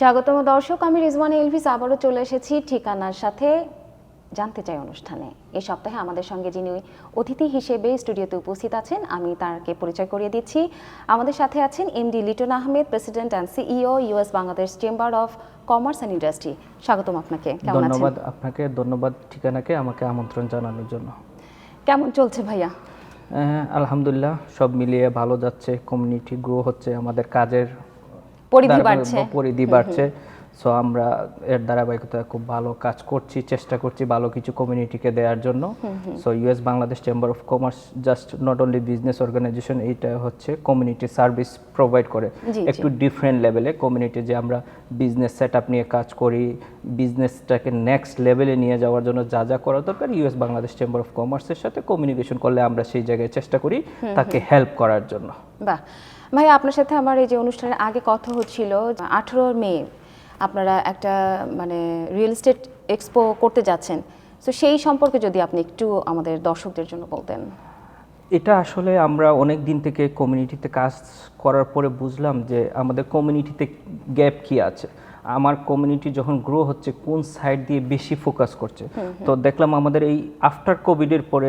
স্বাগতম দর্শক আমি রিজওয়ানা এলভিস আবারও চলে এসেছি ঠিকানার সাথে। জানতে চাই অনুষ্ঠানে। এই সপ্তাহে আমাদের সঙ্গে যিনি অতিথি হিসেবে স্টুডিওতে উপস্থিত আছেন আমি তাকে পরিচয় করিয়ে দিচ্ছি। আমাদের সাথে আছেন MD Liton Ahmed president and CEO US Bangladesh chamber of commerce and industry. স্বাগতম আপনাকে। কেমন আছেন? ধন্যবাদ আপনাকে ধন্যবাদ ঠিকানাকে আমাকে আমন্ত্রণ জানানোর জন্য। কেমন চলছে ভাইয়া? আলহামদুলিল্লাহ সব মিলিয়ে ভালো যাচ্ছে। কমিউনিটি গ্রো হচ্ছে আমাদের কাজের পরিধি বাড়ছে। পরিধি বাড়ছে। সো আমরা এর ধারাবাহিকতায় খুব ভালো কাজ করছি চেষ্টা করছি ভালো কিছু কমিউনিটিকে দেওয়ার জন্য। So US Bangladesh chamber of commerce just not only business organization এইটা হচ্ছে কমিউনিটি সার্ভিস প্রোভাইড করে। একটু ডিফারেন্ট লেভেলে কমিউনিটি যে আমরা বিজনেস সেট আপ নিয়ে কাজ করি বিজনেসটাকে নেক্সট লেভেলে নিয়ে যাওয়ার জন্য যা যা করা দরকার ইউএস বাংলাদেশ চেম্বার অফ কমার্সের সাথে কমিউনিকেশন করলে আমরা সেই জায়গায় চেষ্টা করি তাকে হেল্প করার জন্য। বাহ। ভাই আপনার সাথে আমার এই যে অনুষ্ঠানের আগে কথা হচ্ছিল আঠেরো মে আপনারা একটা মানে রিয়েল এস্টেট এক্সপো করতে যাচ্ছেন। তো সেই সম্পর্কে যদি আপনি একটু আমাদের দর্শকদের জন্য বলতেন। এটা আসলে আমরা অনেক দিন থেকে কমিউনিটিতে কাজ করার পরে বুঝলাম যে আমাদের কমিউনিটিতে গ্যাপ কি আছে। আমার কমিউনিটি যখন গ্রো হচ্ছে কোন সাইড দিয়ে বেশি ফোকাস করছে? তো দেখলাম আমাদের এই আফটার কোভিডের পরে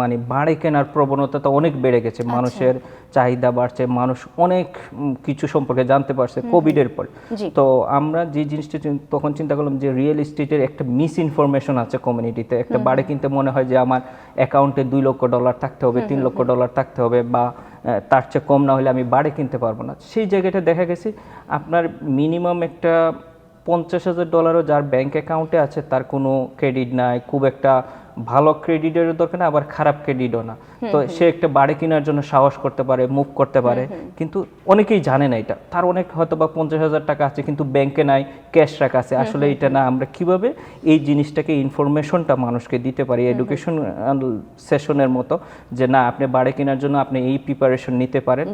মানে বাড়ি কেনার প্রবণতা তো অনেক বেড়ে গেছে। মানুষের চাহিদা বাড়ছে মানুষ অনেক কিছু সম্পর্কে জানতে পারছে কোভিডের পরে। তো আমরা যে জিনিসটা তখন চিন্তা করলাম যে রিয়েল এস্টেটের একটা মিস ইনফরমেশন আছে কমিউনিটিতে। একটা বাড়ি কিনতে মনে হয় যে আমার অ্যাকাউন্টে দুই লক্ষ ডলার থাকতে হবে তিন লক্ষ ডলার থাকতে হবে বা তার চেয়ে কম না হলে আমি বাড়ি কিনতে পারব না। সেই জায়গাটা দেখা গেছে আপনার মিনিমাম একটা পঞ্চাশ হাজার ডলারও যার ব্যাংক অ্যাকাউন্টে আছে তার কোনো ক্রেডিট নাই খুব একটা ভালো ক্রেডিটের দরকার না আবার খারাপ ক্রেডিটও না। তো সে একটা বাড়ি কেনার জন্য সাহস করতে পারে মুভ করতে পারে। কিন্তু অনেকেই জানে না এটা। তার অনেক হয়তো বা পঞ্চাশ হাজার টাকা আছে কিন্তু ব্যাংকে নাই ক্যাশ রাখা আছে। আসলে এটা না আমরা কীভাবে এই জিনিসটাকে ইনফরমেশনটা মানুষকে দিতে পারি? এডুকেশন সেশনের মতো যে না আপনি বাড়ি কেনার জন্য আপনি এই প্রিপারেশন নিতে পারেন।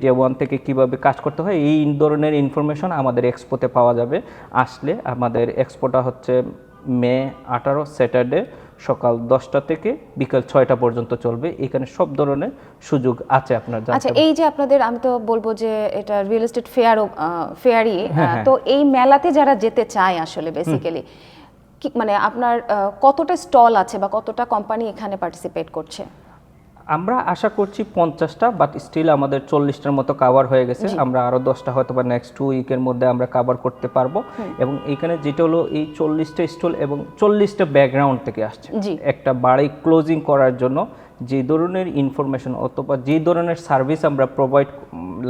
ডে ওয়ান থেকে কীভাবে কাজ করতে হয় এই ধরনের ইনফরমেশন আমাদের এক্সপোতে পাওয়া যাবে। আসলে আমাদের এক্সপোটা হচ্ছে মে আঠারো স্যাটারডে সকাল দশটা থেকে বিকাল ছয়টা পর্যন্ত চলবে। এখানে সব ধরনের সুযোগ আছে আপনার আচ্ছা এই যে আপনাদের আমি তো বলব যে এটা রিয়েল এস্টেট ফেয়ার ফেয়ারই হ্যাঁ। তো এই মেলাতে যারা যেতে চায় আসলে বেসিক্যালি মানে আপনার কতটা স্টল আছে বা কতটা কোম্পানি এখানে পার্টিসিপেট করছে? আমরা আশা করছি পঞ্চাশটা বাট স্টিল আমাদের চল্লিশটার মতো কাভার হয়ে গেছে। আমরা আরও দশটা হয়তো বা নেক্সট টু উইকের মধ্যে আমরা কাভার করতে পারব। এবং এইখানে যেটা হলো এই চল্লিশটা স্টল এবং চল্লিশটা ব্যাকগ্রাউন্ড থেকে আসছে। একটা বাড়ি ক্লোজিং করার জন্য যে ধরনের ইনফরমেশন অথবা যে ধরনের সার্ভিস আমরা প্রোভাইড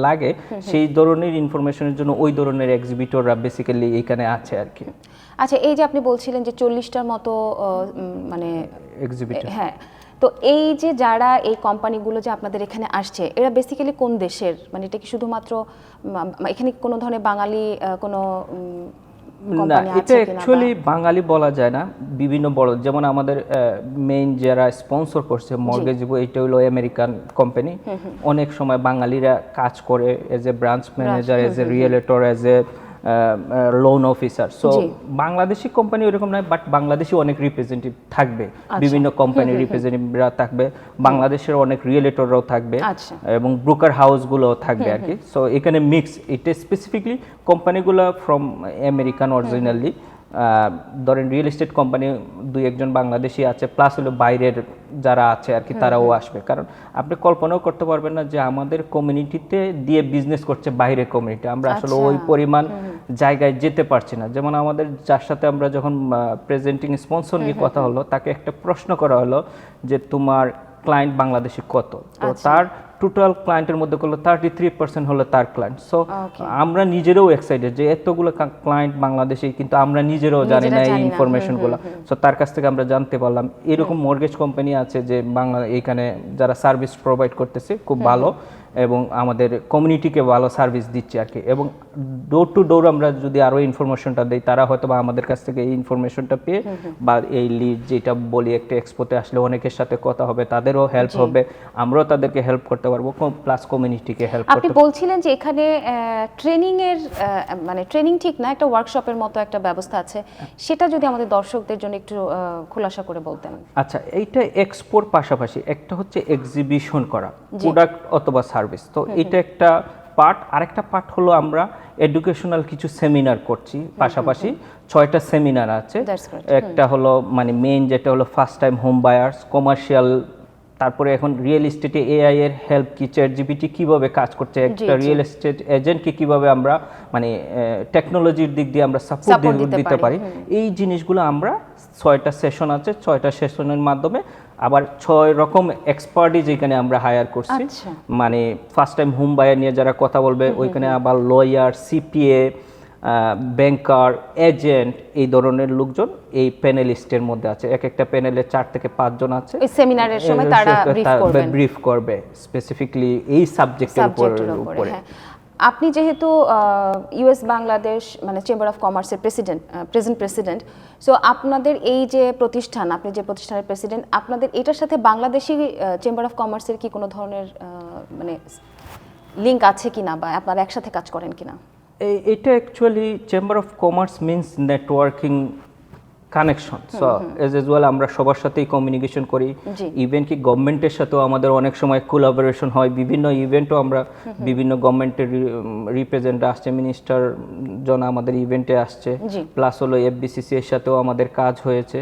লাগে সেই ধরনের ইনফরমেশনের জন্য ওই ধরনের এক্সিবিটররা বেসিক্যালি এখানে আছে আর কি। আচ্ছা এই যে আপনি বলছিলেন যে চল্লিশটার মতো মানে এক্সিবিটর হ্যাঁ তো এই যে যারা এই কোম্পানিগুলো যে আপনাদের এখানে আসছে এরা বেসিক্যালি কোন দেশের? মানে এটা কি শুধুমাত্র এখানে কোনো ধরনের বাঙালি কোনো না এটা অ্যাকচুয়ালি বাঙালি বলা যায় না বিভিন্ন বড় যেমন আমাদের মেইন যারা স্পন্সর করছে মর্গেজ এটা হলো আমেরিকান কোম্পানি অনেক সময় বাঙালিরা কাজ করে as a branch manager as a realtor as a loan officer so. Bangladeshi company ওরকম নয় বাট বাংলাদেশি অনেক রিপ্রেজেন্টেটিভ থাকবে। বিভিন্ন কোম্পানির রিপ্রেজেন্টেটিভরা থাকবে। বাংলাদেশের অনেক রিয়েলেটররাও থাকবে। আচ্ছা। এবং ব্রোকার হাউসগুলো থাকবে আর কি। সো এখানে মিক্স এটা স্পেসিফিকলি কোম্পানিগুলো ফ্রম আমেরিকান অরিজিনালি ধরেন রিয়েল এস্টেট কোম্পানি দুই একজন বাংলাদেশি আছে প্লাস হলো বাইরের যারা আছে আর কি তারাও আসবে। কারণ আপনি কল্পনাও করতে পারবেন না যে আমাদের কমিউনিটিতে দিয়ে বিজনেস করছে বাইরের কমিউনিটি আমরা আসলে আচ্ছা। ওই পরিমাণ জায়গায় যেতে পারছি না। যেমন আমাদের যার সাথে আমরা যখন প্রেজেন্টিং স্পন্সর নিয়ে কথা হলো তাকে একটা প্রশ্ন করা হলো যে তোমার ক্লায়েন্ট বাংলাদেশি কত? তো আচ্ছা। তার টোটাল ক্লায়েন্টের মধ্যে করল থার্টি থ্রি পার্সেন্ট হলো তার ক্লায়েন্ট সো আমরা নিজেরাও এক্সাইটেড যে এতগুলো ক্লায়েন্ট বাংলাদেশি কিন্তু আমরা নিজেরাও জানি না এই। ইনফরমেশনগুলো সো তার কাছ থেকে আমরা জানতে পারলাম। এরকম মর্গেজ কোম্পানি আছে যে বাংলা এখানে যারা সার্ভিস প্রোভাইড করতেছে খুব ভালো। এবং আমাদের কমিউনিটিকে ভালো সার্ভিস দিচ্ছে আর কি। এবং ডোর টু ডোর আমরা যদি আরও ইনফরমেশনটা দিই তারা হয়তো বা আমাদের কাছ থেকে এই ইনফরমেশনটা পেয়ে বা এই লিড যেটা বলি একটা এক্সপোতে আসলে অনেকের সাথে কথা হবে তাদেরও হেল্প হবে। আমরাও তাদেরকে হেল্প করতে পারব প্লাস কমিউনিটিকে হেল্প আপনি বলছিলেন যে এখানে ট্রেনিং এর আহ, মানে ট্রেনিং ঠিক না একটা ওয়ার্কশপের মতো একটা ব্যবস্থা আছে। সেটা যদি আমাদের দর্শকদের জন্য একটু খোলাসা করে বলতেন। আচ্ছা এইটা এক্সপোর পাশাপাশি একটা হচ্ছে এক্সিবিশন করা প্রোডাক্ট অথবা সার্ভিস তো এটা একটা পার্ট আরেকটা পার্ট হলো আমরা এডুকেশনাল কিছু সেমিনার করছি পাশাপাশি। ছয়টা সেমিনার আছে। একটা হলো মানে মেইন যেটা হলো first time home buyers commercial তারপরে এখন রিয়েল এস্টেটে এআই এর হেল্প কি চ্যাট জিপিটি কীভাবে কাজ করছে একটা রিয়েল এস্টেট এজেন্টকে কীভাবে আমরা মানে টেকনোলজির দিক দিয়ে আমরা সাপোর্ট দিতে পারি। এই জিনিসগুলো আমরা ছয়টা সেশন আছে ছয়টা সেশনের মাধ্যমে আবার ছয় রকম এক্সপার্টিজ যেখানে আমরা হায়ার করছি। আচ্ছা। মানে ফার্স্ট টাইম হোম বায়ার নিয়ে যারা কথা বলবে ওইখানে আবার লয়ার সিপিএ ব্যাংকার এজেন্ট এই ধরনের লোকজন এই প্যানেলিস্টের মধ্যে আছে। এক একটা প্যানেলে চার থেকে পাঁচজন আছে। ওই সেমিনারের সময় তারা ব্রিফ করবে স্পেসিফিকলি এই সাবজেক্টের উপরে হ্যাঁ। আপনি যেহেতু ইউএস বাংলাদেশ মানে চেম্বার অফ কমার্সের প্রেসিডেন্ট প্রেজেন্ট প্রেসিডেন্ট সো আপনাদের এই যে প্রতিষ্ঠান, আপনি যে প্রতিষ্ঠানের প্রেসিডেন্ট আপনাদের এটার সাথে বাংলাদেশি চেম্বার অফ কমার্সের কি কোনো ধরনের মানে লিঙ্ক আছে কি না বা আপনারা একসাথে কাজ করেন কিনা? এই- এটা actually chamber of commerce means networking connection. So as as well আমরা সবার সাথেই কমিউনিকেশন করি। ইভেন কি গভর্নমেন্টের সাথেও আমাদের অনেক সময় কোলাবোরেশন হয়। বিভিন্ন ইভেন্টও আমরা বিভিন্ন গভর্নমেন্টের রিপ্রেজেন্ট আসছে। মিনিস্টার জন আমাদের ইভেন্টে আসছে। প্লাস হলো এফবিসিসি এর সাথেও আমাদের কাজ হয়েছে।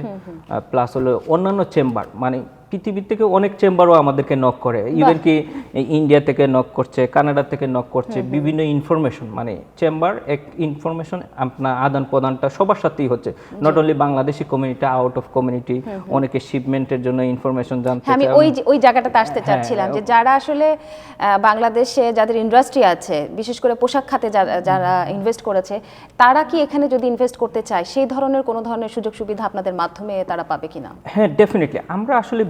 প্লাস হলো অন্যান্য চেম্বার মানে পৃথিবীর থেকে অনেক চেম্বারও আমাদেরকে নক করে। ইভেন কি ইন্ডিয়া থেকে নক করছে কানাডা থেকে নক করছে বিভিন্ন ইনফরমেশন মানে চেম্বার এক ইনফরমেশন আপনার আদান প্রদানটা সবার সাথেই হচ্ছে। Not only Bangladeshi community out of community অনেকে শিপমেন্টের জন্য ইনফরমেশন জানতে হ্যাঁ আমি ওই ওই জায়গাটাতে আসতে হ্যাঁ, চাচ্ছিলাম যে যারা আসলে বাংলাদেশে যাদের ইন্ডাস্ট্রি আছে বিশেষ করে পোশাক খাতে যারা- ইনভেস্ট করেছে তারা কি এখানে যদি ইনভেস্ট করতে চায় সেই ধরনের কোনো ধরনের সুযোগ সুবিধা আপনাদের মাধ্যমে তারা পাবে কিনা? হ্যাঁ ডেফিনেটলি আমরা আসলে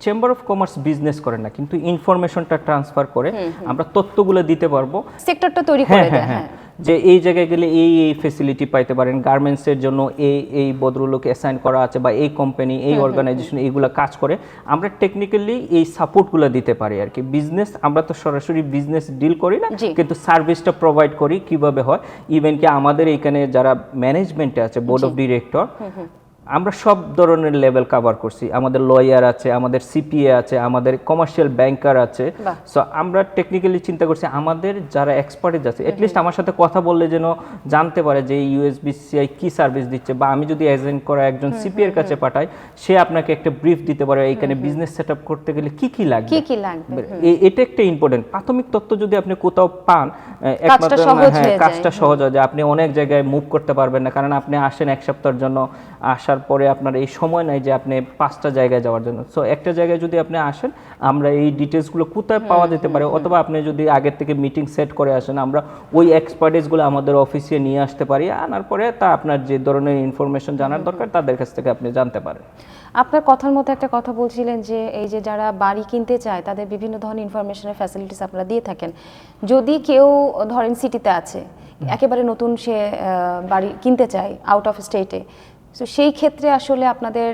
চেম্বার অফ কমার্স বিজনেস করে না কিন্তু ইনফরমেশনটা ট্রান্সফার করে আমরা তথ্যগুলো দিতে পারব। সেক্টরটা তৈরি হ্যাঁ করে হ্যাঁ দেয় হ্যাঁ। হ্যাঁ। যে এই জায়গায় গেলে এই এই ফেসিলিটি পাইতে পারেন গার্মেন্টসের জন্য এই এই ভদ্রলোক অ্যাসাইন করা আছে বা এই কোম্পানি এই অর্গানাইজেশন এইগুলো কাজ করে আমরা টেকনিক্যালি এই সাপোর্টগুলো দিতে পারি আর কি। বিজনেস আমরা তো সরাসরি বিজনেস ডিল করি না কিন্তু সার্ভিসটা প্রোভাইড করি কীভাবে হয়? ইভেন কি আমাদের এখানে যারা ম্যানেজমেন্টে আছে বোর্ড অফ ডিরেক্টর আমরা সব ধরনের লেভেল কভার করছি। আমাদের লয়ার আছে আমাদের সিপিএ আছে আমাদের কমার্শিয়াল ব্যাংকার আছে। সো আমরা টেকনিক্যালি চিন্তা করছি আমাদের যারা এক্সপার্টিজ আছে এটলিস্ট আমার সাথে কথা বললে যেন জানতে পারে যে ইউএসবিসিআই কি সার্ভিস দিচ্ছে বা আমি যদি এজেন্ট করা একজন সিপি এর কাছে পাঠাই সে আপনাকে একটা ব্রিফ দিতে পারে এইখানে বিজনেস সেট আপ করতে গেলে কি কি লাগবে? কি কি লাগবে এটা একটা ইম্পর্টেন্ট প্রাথমিক তথ্য যদি আপনি কোথাও পান একমাত্র হ্যাঁ। কাজটা সহজ হয় যে আপনি অনেক জায়গায় মুভ করতে পারবেন না কারণ আপনি আসেন এক সপ্তাহের জন্য আসার পরে আপনার এই সময় নাই যে আপনি পাঁচটা জায়গায় যাওয়ার জন্য। সো একটা জায়গায় যদি আপনি আসেন আমরা এই ডিটেলসগুলো কোথায় পাওয়া যেতে পারে অথবা আপনি যদি আগের থেকে মিটিং সেট করে আসেন আমরা ওই এক্সপার্টিসগুলো আমাদের অফিসে নিয়ে আসতে পারি। আনার পরে তা আপনার যে ধরনের ইনফরমেশন জানার দরকার তাদের কাছ থেকে আপনি জানতে পারেন। আপনার কথার মধ্যে একটা কথা বলছিলেন যে এই যে যারা বাড়ি কিনতে চায় তাদের বিভিন্ন ধরনের ইনফরমেশনের ফ্যাসিলিটিস আপনারা দিয়ে থাকেন। যদি কেউ ধরেন সিটিতে আছে একেবারে নতুন সে বাড়ি কিনতে চায় আউট অফ স্টেটে তো সেই ক্ষেত্রে আসলে আপনাদের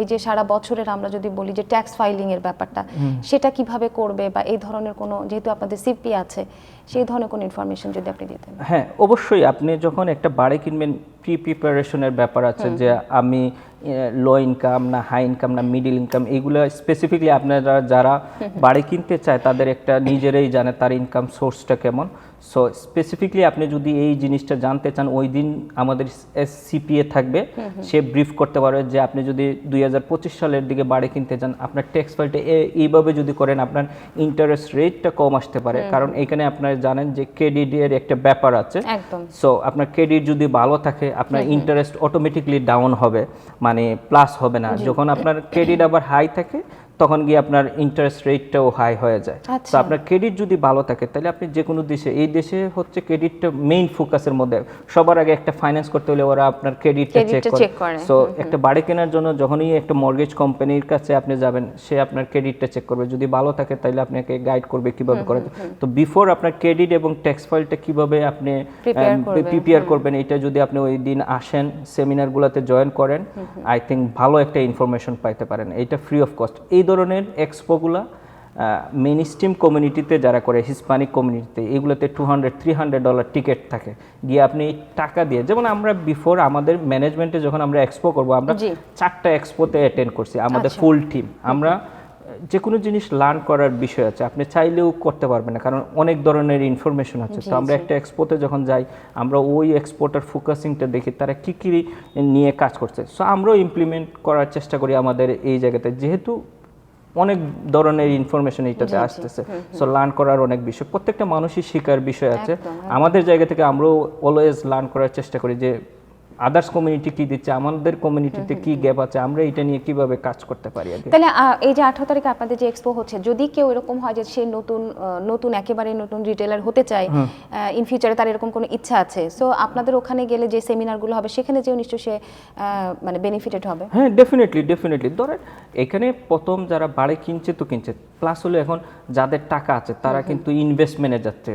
এই যে সারা বছরের আমরা যদি বলি যে ট্যাক্স ফাইলিং এর ব্যাপারটা সেটা কীভাবে করবে বা এই ধরনের কোনো যেহেতু আপনাদের সিপি আছে সেই ধরনের কোনো ইনফরমেশন যদি আপনি দিতেন। হ্যাঁ অবশ্যই আপনি যখন একটা বাড়ি কিনবেন প্রি প্রিপারেশনের ব্যাপার আছে যে আমি লো ইনকাম না হাই ইনকাম না মিডিল ইনকাম এগুলো স্পেসিফিকলি আপনারা যারা বাড়ি কিনতে চায় তাদের একটা নিজেরাই জানে তার ইনকাম সোর্সটা কেমন। সো স্পেসিফিকলি আপনি যদি এই জিনিসটা জানতে চান ওই দিন আমাদের সিপিএ থাকবে সে ব্রিফ করতে পারবে যে আপনি যদি দুই হাজার পঁচিশ সালের দিকে বাড়ি কিনতে চান আপনার ট্যাক্স ফাইলটা এইভাবে যদি করেন আপনার ইন্টারেস্ট রেটটা কম আসতে পারে। কারণ এখানে আপনারা জানেন যে ক্রেডিট এর একটা ব্যাপার আছে। সো আপনার ক্রেডিট যদি ভালো থাকে আপনার ইন্টারেস্ট অটোমেটিকলি ডাউন হবে। মানে প্লাস হবে না। যখন আপনার ক্রেডিট আবার হাই থাকে তখন গিয়ে আপনার ইন্টারেস্ট রেটটাও হাই হয়ে যায়। তো আচ্ছা। আপনার ক্রেডিট যদি ভালো থাকে তাহলে আপনি যে কোনো দেশে এই দেশে হচ্ছে ক্রেডিটটা মেইন ফোকাসের মধ্যে। সবার আগে একটা ফাইন্যান্স করতে হলে ওরা আপনার ক্রেডিটটা চেক করে। সো একটা বাড়ি কেনার জন্য যখনই একটা মর্গেজ কোম্পানির কাছে আপনি যাবেন সে আপনার ক্রেডিটটা চেক করবে। যদি ভালো থাকে তাহলে আপনাকে গাইড করবে কীভাবে করে তো বিফোর আপনার ক্রেডিট এবং ট্যাক্স ফাইলটা কীভাবে আপনি প্রিপেয়ার করবেন। এটা যদি আপনি ওই দিন আসেন সেমিনারগুলোতে জয়েন করেন আই থিঙ্ক ভালো একটা ইনফরমেশন পাইতে পারেন। এটা ফ্রি অফ কস্ট এই ধরনের এক্সপোগুলা মেন স্ট্রিম কমিউনিটিতে যারা করে হিসপানিক কমিউনিটিতে এগুলোতে two hundred three hundred dollar ticket থাকে। গিয়ে আপনি টাকা দিয়ে যেমন আমরা বিফোর আমাদের ম্যানেজমেন্টে যখন আমরা এক্সপো করব আমরা। চারটা এক্সপোতে অ্যাটেন্ড করছি আমাদের আচ্ছা। ফুল টিম আমরা যে কোনো জিনিস লার্ন করার বিষয় আছে আপনি চাইলেও করতে পারবেন না কারণ অনেক ধরনের ইনফরমেশন আছে। তো আমরা একটা এক্সপোতে যখন যাই আমরা ওই এক্সপোর্টার ফোকাসিংটা দেখি তারা কী কী নিয়ে কাজ করছে। সো আমরাও ইমপ্লিমেন্ট করার চেষ্টা করি আমাদের এই জায়গাতে। যেহেতু অনেক ধরনের ইনফরমেশন এইটাতে আসতেছে। সো লার্ন করার অনেক বিষয়। প্রত্যেকটা মানুষই শেখার বিষয় আছে। আমাদের জায়গা থেকে আমরাও অলওয়েজ লার্ন করার চেষ্টা করি যে আদার্স কমিউনিটি কি দিচ্ছে আমাদের কমিউনিটিতে কি গ্যাপ আছে আমরা এটা নিয়ে কীভাবে কাজ করতে পারি আগে? তাহলে এই যে আঠারো তারিখে আপনাদের যে এক্সপো হচ্ছে যদি কেউ এরকম হয় যে সে নতুন নতুন একেবারে নতুন রিটেলার হতে চায় ইন ফিউচারে তার এরকম কোনো ইচ্ছা আছে সো আপনাদের ওখানে গেলে যে সেমিনারগুলো হবে সেখানে যেও নিশ্চয়ই সে মানে বেনিফিটেড হবে। হ্যাঁ ডেফিনেটলি ডেফিনেটলি ধরেন এখানে প্রথম যারা বাড়ি কিনছে তো কিনছে প্লাস হলো এখন যাদের টাকা আছে তারা কিন্তু ইনভেস্টমেন্টে যাচ্ছে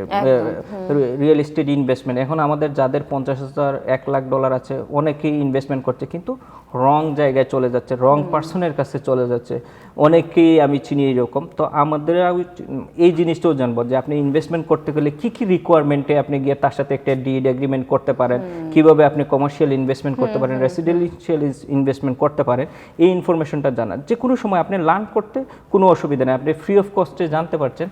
রিয়েল এস্টেট ইনভেস্টমেন্ট এখন আমাদের যাদের পঞ্চাশ হাজার এক লাখ ডলার আছে অনেকেই ইনভেস্টমেন্ট করছে। কিন্তু রং জায়গায় চলে যাচ্ছে রং পার্সনের কাছে চলে যাচ্ছে। অনেকেই আমি চিনি এরকম। তো আমাদের আমি এই জিনিসটাও জানব যে আপনি ইনভেস্টমেন্ট করতে গেলে কি কি রিকোয়ারমেন্টে আপনি গিয়ে তার সাথে একটা ডিড এগ্রিমেন্ট করতে পারেন? কীভাবে আপনি কমার্শিয়াল ইনভেস্টমেন্ট করতে পারেন? রেসিডেন্সিয়াল ইনভেস্টমেন্ট করতে পারেন? এই ইনফরমেশনটা জানা যে কোনো সময় আপনি লার্ন করতে কোনো অসুবিধা নেই। আপনি ফ্রি অফ কস্টে জানতে পারছেন।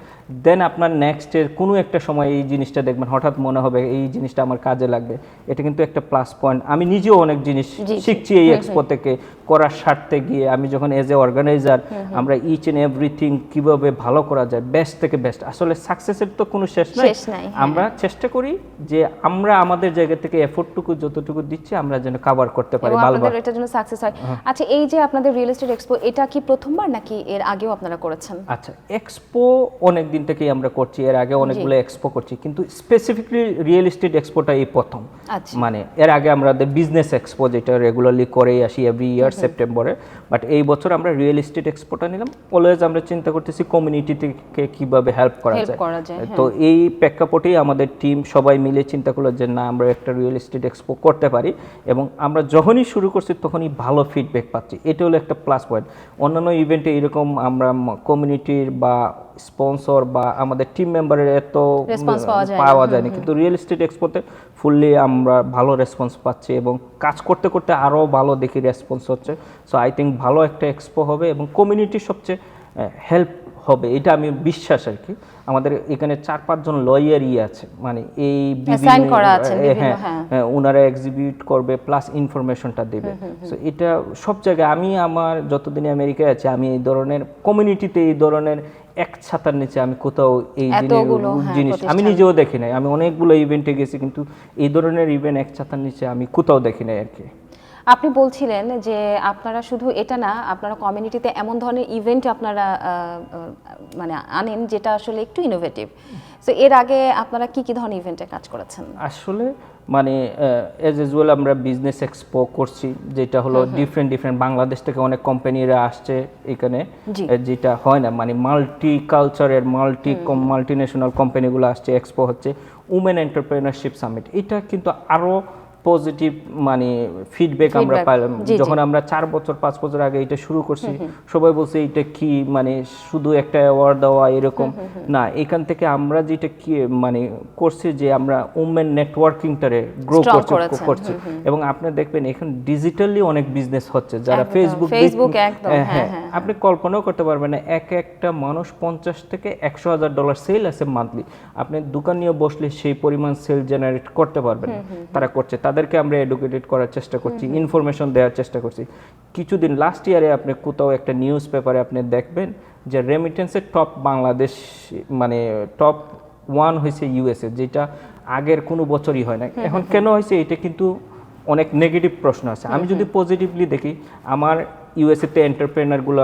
দেন আপনার নেক্সটের কোনো একটা সময় এই জিনিসটা দেখবেন হঠাৎ মনে হবে এই জিনিসটা আমার কাজে লাগবে। এটা কিন্তু একটা প্লাস পয়েন্ট আমি নিজেও অনেক জিনিস শিখছি এই এক্সপো থেকে করার স্বার্থে গিয়ে আমি যখন এজ এ অর্গানাইজার আমরা ইচ এন্ড এভরিথিং কীভাবে ভালো করা যায় বেস্ট থেকে বেস্ট আসলে সাকসেসের তো কোনো শেষ নাই। হ্যাঁ। আমরা চেষ্টা করি যে আমরা আমাদের জায়গা থেকে এফোর্টটুকু যতটুকু দিচ্ছি আমরা যেন কভার করতে পারি এবং ভালো আপনাদের এটার জন্য সাকসেস হয়। আচ্ছা এই যে আপনাদের রিয়েল এস্টেট এক্সপো এটা কি প্রথমবার নাকি এর আগেও আপনারা করেছেন? আচ্ছা এক্সপো অনেক দিন থেকেই আমরা করছি এর আগে অনেকগুলো এক্সপো করছি কিন্তু স্পেসিফিকলি রিয়েল এস্টেট এক্সপোটা এই প্রথম। আচ্ছা। মানে এর আগে আমরা বিজনেস এক্সপো যেটা রেগুলারলি করেই আসি এভরি ইয়ার সেপ্টেম্বরে বাট এই বছর আমরা রিয়েল এস্টেট এক্সপোটা নিলাম। অলওয়েজ আমরা চিন্তা করতেছি কমিউনিটি থেকে কীভাবে হেল্প করা যায়। যায় হ্যাঁ। তো এই প্রেক্ষাপটেই আমাদের টিম সবাই মিলে চিন্তা করল যে না আমরা একটা রিয়েল এস্টেট এক্সপো করতে পারি। এবং আমরা যখনই শুরু করছি তখনই ভালো ফিডব্যাক পাচ্ছি। এটা হলো একটা প্লাস পয়েন্ট অন্যান্য ইভেন্টে এরকম আমরা কমিউনিটির বা স্পন্সর বা আমাদের টিম মেম্বারের এত পাওয়া যায় না। যায়নি। কিন্তু রিয়েল এস্টেট এক্সপোতে ফুললি আমরা ভালো রেসপন্স পাচ্ছি এবং কাজ করতে করতে আরও ভালো দেখি রেসপন্স হচ্ছে। সো আই থিঙ্ক ভালো একটা এক্সপো হবে এবং কমিউনিটি সবচেয়ে হেল্প হবে এটা আমি বিশ্বাস আর কি। আমাদের এখানে চার পাঁচজন লয়ারই আছে মানে এই এ, বিভিন্ন, হ্যাঁ হ্যাঁ। হ্যাঁ, ওনারা এক্সিবিট করবে প্লাস ইনফরমেশনটা দেবে। সো এটা সব জায়গায় আমি আমার যতদিন আমেরিকায় আছি আমি এই ধরনের কমিউনিটিতে এই ধরনের এক ছাতার নিচে আমি কোথাও এই হ্যাঁ, জিনিস আমি নিজেও দেখি নাই। আমি অনেকগুলো ইভেন্টে গেছি কিন্তু এই ধরনের ইভেন্ট এক ছাতার নিচে আমি কোথাও দেখি নাই আর কি। আপনি বলছিলেন যে আপনারা শুধু এটা না আপনারা কমিউনিটিতে এমন ধরনের ইভেন্ট আপনারা মানে আনেন যেটা আসলে একটু ইনোভেটিভ সো এর আগে আপনারা কি কি ধরনের ইভেন্টে কাজ করেছেন? আসলে মানে এজ ইউজুয়াল আমরা বিজনেস এক্সপো করছি যেটা হলো ডিফারেন্ট ডিফারেন্ট বাংলাদেশ থেকে অনেক কোম্পানিরা আসছে এখানে যেটা হয় না মানে মাল্টি কালচারের মাল্টি মাল্টি ন্যাশনাল কোম্পানিগুলো আসছে এক্সপো হচ্ছে উমেন এন্টারপ্রেনারশিপ সামিট এটা কিন্তু আরও পজিটিভ মানে ফিডব্যাক আমরা পাইলাম। যখন আমরা চার বছর পাঁচ বছর আগে এটা শুরু করছি সবাই বলছে এটা কি মানে শুধু একটা অ্যাওয়ার্ড দেওয়া এরকম? না এখান থেকে আমরা যেটা কি মানে করছি যে আমরা উমেন নেটওয়ার্কিংটারে গ্রো করছি করছি। এবং আপনি দেখবেন এখন ডিজিটালি অনেক বিজনেস হচ্ছে। যারা একদম, ফেসবুক একদম, হ্যাঁ, হ্যাঁ হ্যাঁ, আপনি কল্পনাও করতে পারবেন না এক একটা মানুষ পঞ্চাশ থেকে একশো হাজার ডলার সেল আছে মান্থলি আপনি দোকান নিয়ে বসলে সেই পরিমাণ সেল জেনারেট করতে পারবেন। তারা করছে। তাদেরকে আমরা এডুকেটেড করার চেষ্টা করছি ইনফরমেশন দেওয়ার চেষ্টা করছি। কিছুদিন লাস্ট ইয়ারে আপনি কোথাও একটা নিউজ পেপারে আপনি দেখবেন যে রেমিটেন্সের টপ বাংলাদেশ মানে টপ ওয়ান হয়েছে ইউএসএ যেটা আগের কোনো বছরই হয় না এখন কেন হয়েছে এটা কিন্তু অনেক নেগেটিভ প্রশ্ন আছে। আমি যদি পজিটিভলি দেখি আমার ইউএসএতে এন্টারপ্রেনারগুলো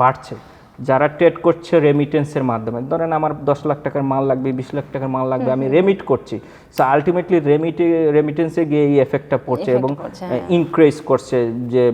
বাড়ছে। যারা ট্রেড করছে রেমিটেন্সের মাধ্যমে ধরেন আমার দশ লাখ টাকার মাল লাগবে বিশ লাখ টাকার মাল লাগবে আমি রেমিট করছি সো আলটিমেটলি রেমিটে রেমিটেন্সে গিয়ে এই এফেক্টটা পড়ছে এবং করছে, হ্যাঁ। ইনক্রিজ করছে যে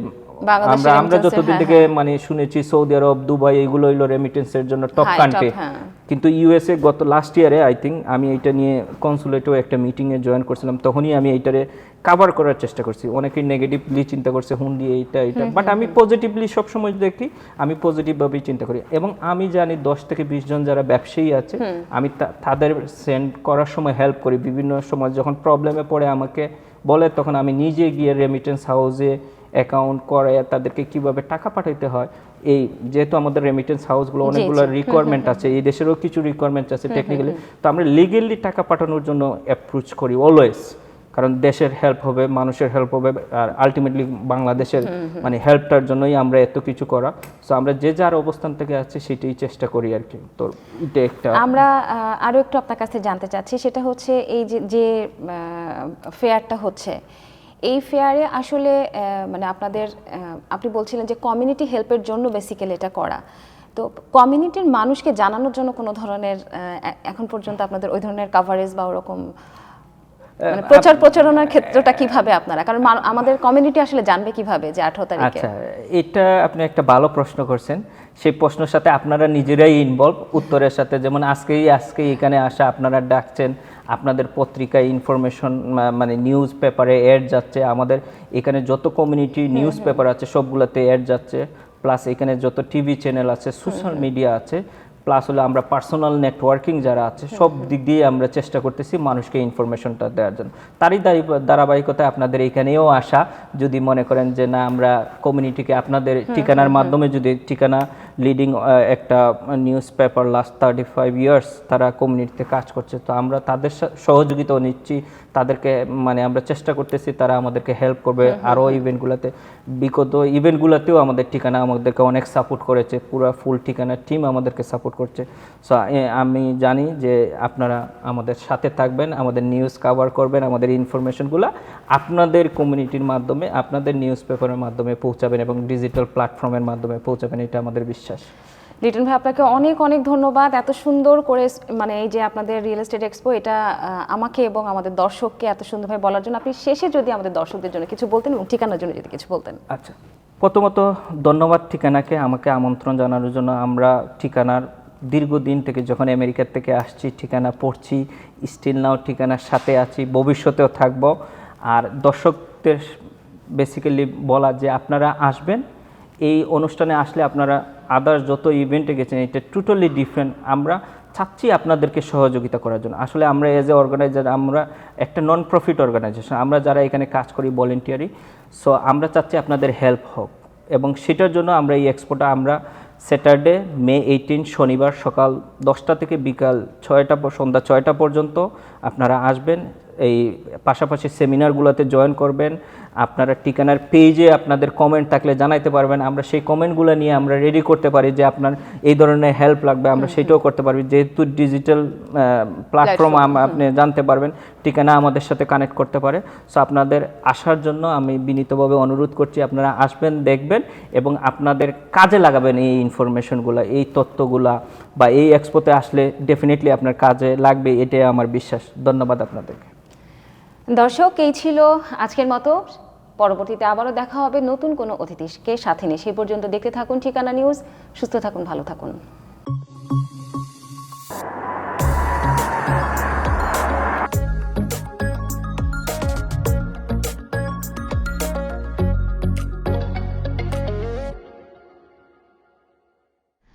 আমরা আমরা যতদিন হ্যাঁ, থেকে মানে শুনেছি সৌদি আরব দুবাই এগুলো হইল রেমিটেন্সের জন্য টপ কান্ট্রি হ্যাঁ। কিন্তু ইউএসএ গত লাস্ট ইয়ারে আই থিঙ্ক আমি এটা নিয়ে কনসুলেটেও একটা মিটিংয়ে জয়েন করছিলাম তখনই আমি এইটারে কাভার করার চেষ্টা করছি। অনেকেই নেগেটিভলি চিন্তা করছে হুন্ডি এইটা এইটা। বাট আমি পজিটিভলি সবসময় দেখি আমি পজিটিভভাবেই চিন্তা করি। এবং আমি জানি দশ থেকে বিশ জন যারা ব্যবসায়ী আছে আমি তাদের সেন্ড করার সময় হেল্প করি। বিভিন্ন সময় যখন প্রবলেমে পড়ে আমাকে বলে তখন আমি নিজে গিয়ে রেমিটেন্স হাউসে অ্যাকাউন্ট করে তাদেরকে কীভাবে টাকা পাঠাইতে হয় এই যেহেতু আমাদের রেমিটেন্স হাউসগুলো অনেকগুলো রিকোয়ারমেন্ট আছে এই দেশেরও কিছু রিকোয়ারমেন্ট আছে টেকনিক্যালি তো আমরা লিগেলি টাকা পাঠানোর জন্য অ্যাপ্রোচ করি অলওয়েজ কারণ দেশের হেল্প হবে মানুষের হেল্প হবে আর আলটিমেটলি বাংলাদেশের মানে হেল্পটার জন্যই আমরা এত কিছু করা। সো আমরা যে যার অবস্থান থেকে আছি সেটাই চেষ্টা করি আর কি। তো এটা একটা আমরা আহ, আরও একটু আপনার কাছ থেকে জানতে চাচ্ছি সেটা হচ্ছে এই যে যে ফেয়ারটা হচ্ছে এই ফেয়ারে আসলে মানে আপনাদের আপনি বলছিলেন যে কমিউনিটি হেল্পের জন্য বেসিক্যালি এটা করা। তো কমিউনিটির মানুষকে জানানোর জন্য কোনো ধরনের এখন পর্যন্ত আপনাদের ওই ধরনের কাভারেজ বা ওরকম মানে প্রচার প্রচারণার ক্ষেত্রটা কীভাবে আপনারা? কারণ আমাদের কমিউনিটি আসলে জানবে কীভাবে যে আঠারো তারিখে? আচ্ছা এটা আপনি একটা ভালো প্রশ্ন করছেন। সেই প্রশ্নের সাথে আপনারা নিজেরাই ইনভলভ উত্তরের সাথে যেমন আজকেই আজকে এখানে আসা আপনারা ডাকছেন। আপনাদের পত্রিকায় ইনফরমেশন মানে নিউজ পেপারে অ্যাড যাচ্ছে। আমাদের এখানে যত কমিউনিটি নিউজ পেপার আছে সবগুলোতে অ্যাড যাচ্ছে। প্লাস এখানে যত টিভি চ্যানেল আছে সোশ্যাল মিডিয়া আছে প্লাস হলো আমরা পার্সোনাল নেটওয়ার্কিং যারা আছে সব দিক দিয়ে আমরা চেষ্টা করতেছি মানুষকে ইনফরমেশনটা দেওয়ার জন্য। তারই দায়ী- ধারাবাহিকতায় আপনাদের এখানেও আসা যদি মনে করেন যে না আমরা কমিউনিটিকে আপনাদের ঠিকানার মাধ্যমে যদি ঠিকানা লিডিং একটা newspaper last thirty five years তারা কমিউনিটিতে কাজ করছে তো আমরা তাদের সহযোগিতাও নিচ্ছি। তাদেরকে মানে আমরা চেষ্টা করতেছি, তারা আমাদেরকে হেল্প করবে। আরও ইভেন্টগুলোতে বিগত ইভেন্টগুলোতেও আমাদের ঠিকানা আমাদেরকে অনেক সাপোর্ট করেছে। পুরো ফুল ঠিকানা টিম আমাদেরকে সাপোর্ট করছে। সো আমি জানি যে আপনারা আমাদের সাথে থাকবেন, আমাদের নিউজ কভার করবেন, আমাদের ইনফরমেশনগুলো আপনাদের কমিউনিটির মাধ্যমে, আপনাদের নিউজ পেপারের মাধ্যমে পৌঁছাবেন এবং ডিজিটাল প্ল্যাটফর্মের মাধ্যমে পৌঁছাবেন, এটা আমাদের বিশ্বাস। লিটন ভাই, আপনাকে অনেক অনেক ধন্যবাদ। এত সুন্দর করে মানে এই যে আপনাদের রিয়েল এস্টেট এক্সপো এটা আমাকে এবং আমাদের দর্শককে এত সুন্দরভাবে বলার জন্য। আপনি শেষে যদি আমাদের দর্শকদের জন্য কিছু বলতেন এবং ঠিকানার জন্য যদি কিছু বলতেন। আচ্ছা। প্রথমত, ধন্যবাদ ঠিকানাকে আমাকে আমন্ত্রণ জানানোর জন্য। আমরা ঠিকানার দীর্ঘদিন থেকে যখন আমেরিকার থেকে আসছি, ঠিকানা পড়ছি স্টিল নাও ঠিকানার সাথে আছি, ভবিষ্যতেও থাকব। আর দর্শকদের বেসিক্যালি বলা যে আপনারা আসবেন। এই অনুষ্ঠানে আসলে আপনারা আদার্স যত ইভেন্টে গেছেন, এটা টোটালি ডিফারেন্ট আমরা চাচ্ছি আপনাদেরকে সহযোগিতা করার জন্য। আসলে আমরা এজ এ অর্গানাইজার আমরা একটা নন প্রফিট অর্গানাইজেশন আমরা যারা এখানে কাজ করি ভলেন্টিয়ারি সো আমরা চাচ্ছি আপনাদের হেল্প হোক। এবং সেটার জন্য আমরা এই এক্সপোটা আমরা স্যাটারডে মে এইটিন শনিবার সকাল দশটা থেকে বিকাল ছয়টা, সন্ধ্যা ছয়টা পর্যন্ত আপনারা আসবেন। এই পাশাপাশি সেমিনারগুলোতে জয়েন করবেন। আপনারা ঠিকানার পেজে আপনাদের কমেন্ট থাকলে জানাইতে পারবেন। আমরা সেই কমেন্টগুলো নিয়ে আমরা রেডি করতে পারি যে আপনার এই ধরনের হেল্প লাগবে আমরা সেটাও করতে পারবি। যেহেতু ডিজিটাল প্ল্যাটফর্ম আপনি জানতে পারবেন ঠিকানা আমাদের সাথে কানেক্ট করতে পারে। সো আপনাদের আসার জন্য আমি বিনীতভাবে অনুরোধ করছি আপনারা আসবেন দেখবেন এবং আপনাদের কাজে লাগাবেন এই ইনফরমেশনগুলো এই তথ্যগুলা বা এই এক্সপোতে আসলে ডেফিনেটলি আপনার কাজে লাগবে এটাই আমার বিশ্বাস। ধন্যবাদ আপনাদেরকে। দর্শক, এই ছিল আজকের মতো। পরবর্তীতে আবারও দেখা হবে নতুন কোনো অতিথিকে সাথে নিয়ে। সেই পর্যন্ত দেখতে থাকুন ঠিকানা নিউজ। সুস্থ থাকুন, ভালো থাকুন।